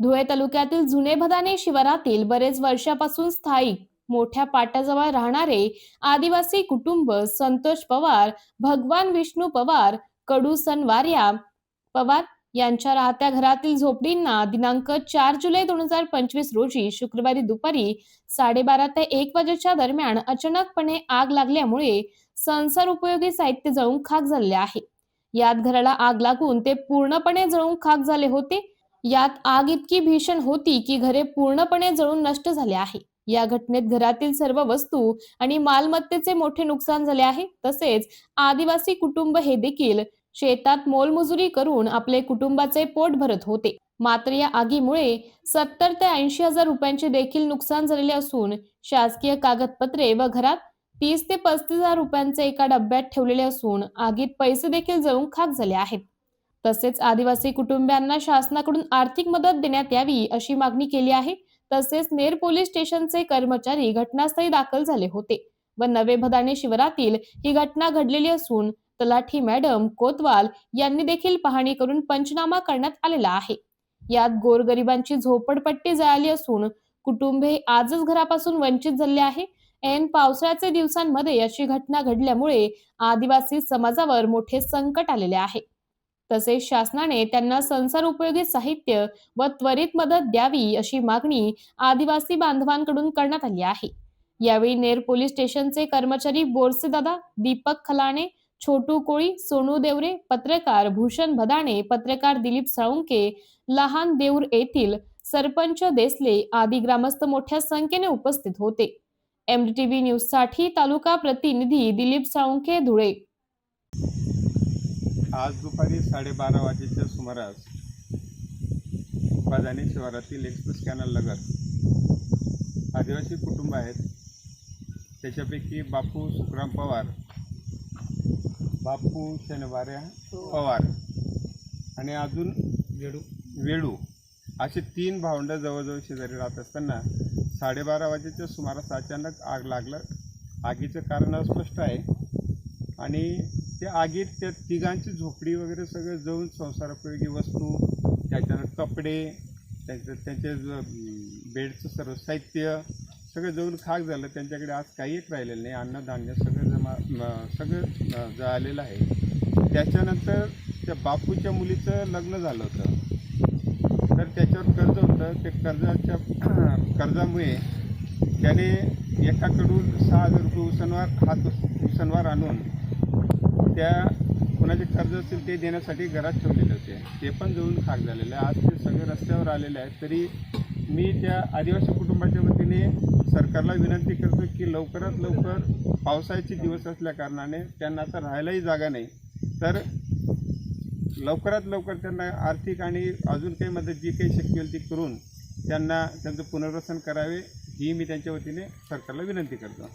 धुळे तालुक्यातील जुने भदाने शिवारातील बरेच वर्षापासून स्थायिक मोठ्या पाट्याजवळ राहणारे आदिवासी कुटुंब संतोष पवार भगवान विष्णू पवार कडू सनवार्या पवार यांच्या राहत्या घरातील झोपडींना दिनांक चार जुलै दोन हजार पंचवीस रोजी शुक्रवारी दुपारी साडेबारा ते एक वाजेच्या दरम्यान अचानकपणे आग लागल्यामुळे संसार उपयोगी साहित्य जळून खाक झाले आहे. यात घराला आग लागून ते पूर्णपणे जळून खाक झाले होते. यात आग इतकी भीषण होती की घरे पूर्णपणे जळून नष्ट झाले आहे. या घटनेत घरातील सर्व वस्तू आणि मालमत्तेचे मोठे नुकसान झाले आहे. तसेच आदिवासी कुटुंब हे देखील शेतात मोलमजुरी करून आपले कुटुंबाचे पोट भरत होते. मात्र या आगीमुळे सत्तर ते ऐंशी हजार रुपयांचे देखील नुकसान झालेले असून शासकीय कागदपत्रे व घरात तीस ते पस्तीस हजार रुपयांचे एका डब्यात ठेवलेले असून आगीत पैसे देखील जळून खाक झाले आहेत. तसेच आदिवासी कुटुंबियांना शासनाकडून आर्थिक मदत देण्यात यावी अशी मागणी केली आहे. तसेच नेर पोलीस स्टेशनचे कर्मचारी घटनास्थळी दाखल झाले होते. व नवे भदाने शिवरातील ही घटना घडलेली असून तलाठी मॅडम कोतवाल यांनी देखील पाहणी करून पंचनामा करण्यात आलेला आहे. यात गोरगरिबांची झोपडपट्टी जळाली असून कुटुंबे आजच घरापासून वंचित झाले आहे. ऐन पावसाळ्याच्या दिवसांमध्ये अशी घटना घडल्यामुळे आदिवासी समाजावर मोठे संकट आलेले आहे. तसेच शासनाने त्यांना संसार उपयोगी साहित्य व त्वरित मदत द्यावी अशी मागणी आदिवासी बांधवांकडून करण्यात आली आहे. यावेळी नेर पोलीस स्टेशनचे कर्मचारी बोरसेदादा दीपक खलाणे छोटू कोळी सोनू देवरे पत्रकार भूषण भदाणे पत्रकार दिलीप साळुंके लहान देऊर येथील सरपंच देसले आदी ग्रामस्थ मोठ्या संख्येने उपस्थित होते. एमडीटीव्ही न्यूजसाठी तालुका प्रतिनिधी दिलीप साळुंके धुळे. आज दुपारी साडेबारा वाजेच्या सुमारास बाजानी शिवारातील एक्सप्रेस कॅनल लगत आदिवासी कुटुंब आहेत. त्याच्यापैकी बापू सुखराम पवार बापू शनिवार्या पवार आणि अजून वेडू. वेडू असे तीन भावंडं जवळजवळ शेजारी राहत असताना साडेबारा वाजेच्या सुमारास अचानक आग लागलं. आगीचं कारण अस्पष्ट आहे आणि त्या आगीत त्या तिघांची झोपडी वगैरे सगळं जाऊन संसारोपयोगी वस्तू त्याच्यानंतर कपडे त्यांचं त्यांचे बेडचं सर्व साहित्य सगळं जाऊन खाक झालं. त्यांच्याकडे आज काही एक राहिलेलं नाही. अन्नधान्य सगळं जमा सगळं जळालेलं आहे. त्याच्यानंतर त्या बापूच्या मुलीचं लग्न झालं होतं. तर त्याच्यावर कर्ज होतं. ते कर्जाच्या कर्जामुळे त्याने एकाकडून सहा हजार रुपये उसनवार हात उसनवार आणून त्या कुणाचे कर्ज असेल ते देण्यासाठी घरात ठेवलेले होते. ते पण जळून खाक झालेले. आहे. आज ते सगळे रस्त्यावर आलेले आहेत. तरी मी त्या आदिवासी कुटुंबाच्या वतीने सरकारला विनंती करतो की लवकरात लवकर पावसाळ्याचे दिवस असल्या कारणाने त्यांना आता राहायलाही जागा नाही. तर लवकरात लवकर त्यांना आर्थिक आणि अजून काही मदत जी काही शक्य होईल ती करून त्यांना त्यांचं पुनर्वसन करावे ही मी त्यांच्या वतीने सरकारला विनंती करतो.